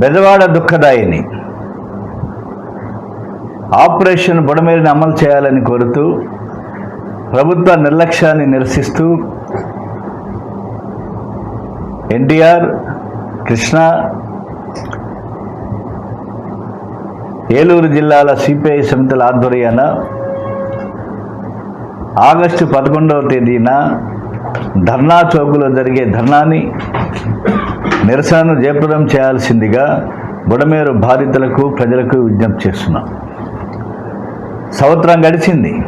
బెదవాడ దుఃఖదాయిని. Operation బుడమేరిని అమలు చేయాలని కోరుతూ ప్రభుత్వ నిర్లక్ష్యాన్ని నిరసిస్తూ ఎన్టీఆర్ కృష్ణ ఏలూరు జిల్లాల సిపిఐ సమితుల ఆధ్వర్యాన ఆగస్టు పదకొండవ తేదీన ధర్నా చౌకులో జరిగే ధర్నాని నిరసనను జయప్రదం చేయాల్సిందిగా బుడమేరు బాధితులకు ప్రజలకు విజ్ఞప్తి చేస్తున్నాం. సంవత్సరం గడిచింది.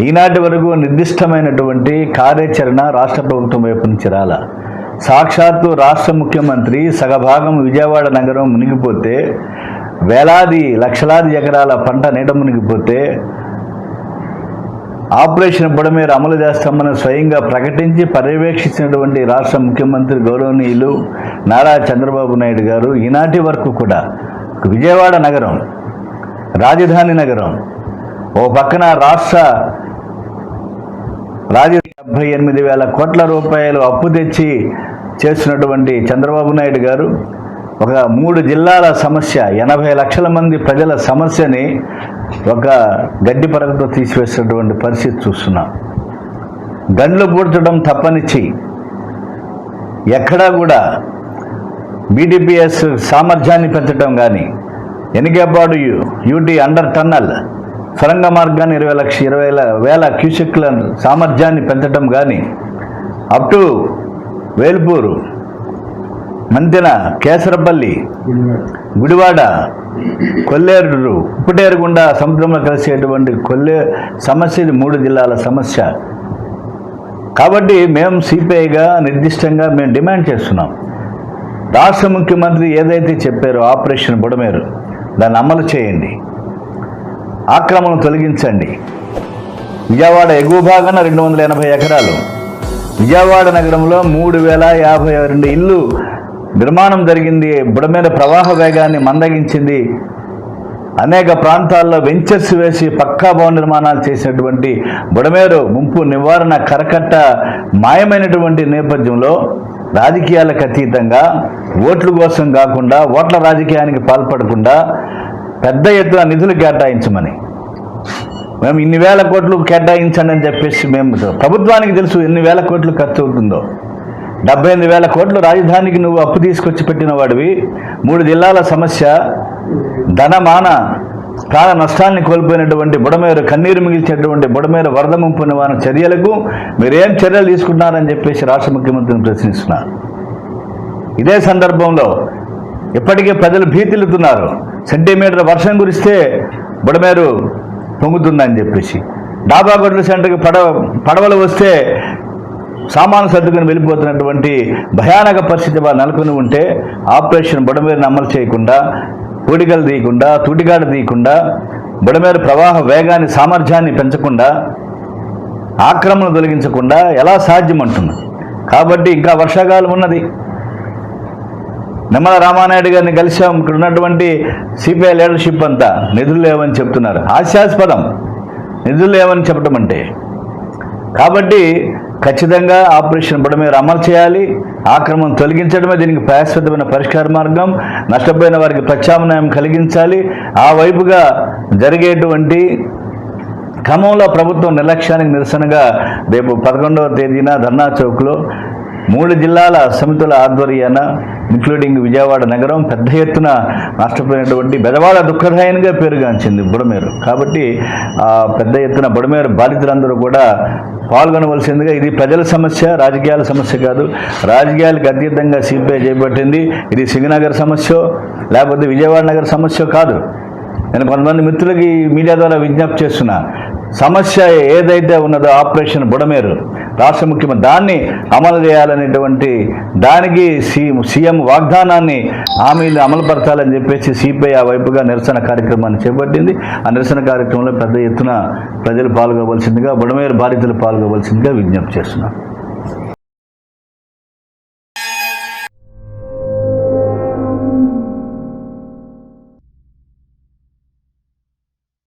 ఈనాటి వరకు నిర్దిష్టమైనటువంటి కార్యాచరణ రాష్ట్ర ప్రభుత్వం వైపు నుంచి రాల. సాక్షాత్తు రాష్ట్ర ముఖ్యమంత్రి సగభాగం విజయవాడ నగరం మునిగిపోతే వేలాది లక్షలాది ఎకరాల పంట నీట మునిగిపోతే ఆపరేషన్ బుడమేర అమలు చేస్తామని స్వయంగా ప్రకటించి పర్యవేక్షించినటువంటి రాష్ట్ర ముఖ్యమంత్రి గౌరవనీయులు నారా చంద్రబాబు నాయుడు గారు ఈనాటి వరకు కూడా విజయవాడ నగరం రాజధాని నగరం ఓ పక్కన రాష్ట్ర రాజు డెబ్బై ఎనిమిది వేల కోట్ల రూపాయలు అప్పు తెచ్చి చేస్తున్నటువంటి చంద్రబాబు నాయుడు గారు ఒక మూడు జిల్లాల సమస్య ఎనభై లక్షల మంది ప్రజల సమస్యని ఒక గడ్డి పరగతో తీసివేసినటువంటి పరిస్థితి చూస్తున్నాం. గండ్లు పూడ్చడం తప్పనిచ్చి ఎక్కడా కూడా బీడీపీఎస్ సామర్థ్యాన్ని పెంచడం కానీ ఎనిగేపాడు యూటీ అండర్ టన్నల్ సొరంగ మార్గాన్ని ఇరవై లక్ష ఇరవై వేల క్యూసెక్ల సామర్థ్యాన్ని పెంచడం కానీ అప్ టు వేల్పూరు మంతెన కేసరపల్లి గుడివాడ కొల్లేరు ఉప్పుటేరుగుండా సముద్రంలో కలిసేటువంటి కొల్లే సమస్య ఇది మూడు జిల్లాల సమస్య. కాబట్టి మేము సిపిఐగా నిర్దిష్టంగా మేము డిమాండ్ చేస్తున్నాం. రాష్ట్ర ముఖ్యమంత్రి ఏదైతే చెప్పారో ఆపరేషన్ బుడమేరు దాన్ని అమలు చేయండి. ఆక్రమణ తొలగించండి. విజయవాడ ఎగువ భాగాన రెండు వందల ఎనభై ఎకరాలు. విజయవాడ నగరంలో మూడు వేల యాభై రెండు ఇల్లు నిర్మాణం జరిగింది బుడమైన ప్రవాహ వేగాన్ని మందగించింది. అనేక ప్రాంతాల్లో వెంచర్స్ వేసి పక్కా భవన నిర్మాణాలు చేసినటువంటి బుడమేరు ముంపు నివారణ కరకట్ట మాయమైనటువంటి నేపథ్యంలో రాజకీయాలకు అతీతంగా ఓట్ల కోసం కాకుండా ఓట్ల రాజకీయానికి పాల్పడకుండా పెద్ద ఎత్తున నిధులు కేటాయించమని. మేము ఇన్ని వేల కోట్లు కేటాయించండి అని చెప్పేసి మేము ప్రభుత్వానికి తెలుసు ఎన్ని వేల కోట్లు ఖర్చు అవుతుందో. డెబ్బై ఎనిమిది వేల కోట్లు రాజధానికి నువ్వు అప్పు తీసుకొచ్చి పెట్టిన వాడివి. మూడు జిల్లాల సమస్య ధనమాన ప్రాణ నష్టాన్ని కోల్పోయినటువంటి బుడమేరు కన్నీరు మిగిల్చినటువంటి బుడమేరు వరద ముంపున నివారణ చర్యలకు మీరేం చర్యలు తీసుకుంటున్నారని చెప్పేసి రాష్ట్ర ముఖ్యమంత్రిని ప్రశ్నిస్తున్నారు ఇదే సందర్భంలో ఇప్పటికే ప్రజలు భీతిల్లుతున్నారు. సెంటీమీటర్ వర్షం కురిస్తే బుడమేరు పొంగుతుందని చెప్పేసి. డాబా గొడ్ల సెంటర్కి పడవ పడవలు వస్తే సామాను సర్దుకుని వెళ్ళిపోతున్నటువంటి భయానక పరిస్థితి వాళ్ళు నెలకొని ఉంటే ఆపరేషన్ బుడమేరుని అమలు చేయకుండా పూడికలు తీయకుండా తూటిగాడ తీయకుండా బుడమేరు ప్రవాహ వేగాన్ని సామర్థ్యాన్ని పెంచకుండా ఆక్రమణ తొలగించకుండా ఎలా సాధ్యం అంటుంది కాబట్టి ఇంకా వర్షాకాలం ఉన్నది. నిమ్మల రామానాయుడు గారిని కలిసాం ఇక్కడ ఉన్నటువంటి సిపిఐ లీడర్షిప్ అంతా నిధులు లేవని చెప్తున్నారు. హాస్యాస్పదం. నిధులు లేవని చెప్పడం అంటే. కాబట్టి ఖచ్చితంగా ఆపరేషన్ బుడమేరు అమలు చేయాలి. ఆక్రమం తొలగించడమే దీనికి శాశ్వతమైన పరిష్కార మార్గం. నష్టపోయిన వారికి ప్రత్యామ్నాయం కలిగించాలి. ఆ వైపుగా జరిగేటువంటి క్రమంలో ప్రభుత్వం నిర్లక్ష్యానికి నిరసనగా రేపు పదకొండవ తేదీన ధర్నా చౌక్లో మూడు జిల్లాల సమితుల ఆధ్వర్యాన ఇంక్లూడింగ్ విజయవాడ నగరం పెద్ద ఎత్తున నష్టపోయినటువంటి బెదవాడ దుఃఖదాయనిగా పేరుగాంచింది బుడమేరు. కాబట్టి ఆ పెద్ద ఎత్తున బుడమేరు బాధితులందరూ కూడా పాల్గొనవలసిందిగా ఇది ప్రజల సమస్య రాజకీయాల సమస్య కాదు. రాజకీయాలకు అతీతంగా సిపిఐ చేపట్టింది. ఇది సింగనగర్ సమస్య లేకపోతే విజయవాడ నగర్ సమస్య కాదు. నేను కొంతమంది మిత్రులకి మీడియా ద్వారా విజ్ఞప్తి చేస్తున్నా. సమస్య ఏదైతే ఉన్నదో ఆపరేషన్ బుడమేరు. రాష్ట్ర ముఖ్యమంత్రి దాన్ని అమలు చేయాలనేటువంటి దానికి సీఎం సీఎం వాగ్దానాన్ని హామీలు అమలుపరచాలని చెప్పేసి సిపిఐ ఆ వైపుగా నిరసన కార్యక్రమాన్ని చేపట్టింది. ఆ నిరసన కార్యక్రమంలో పెద్ద ఎత్తున ప్రజలు పాల్గొవలసిందిగా బుడమేరు బాధితులు పాల్గొవలసిందిగా విజ్ఞప్తి చేస్తున్నాను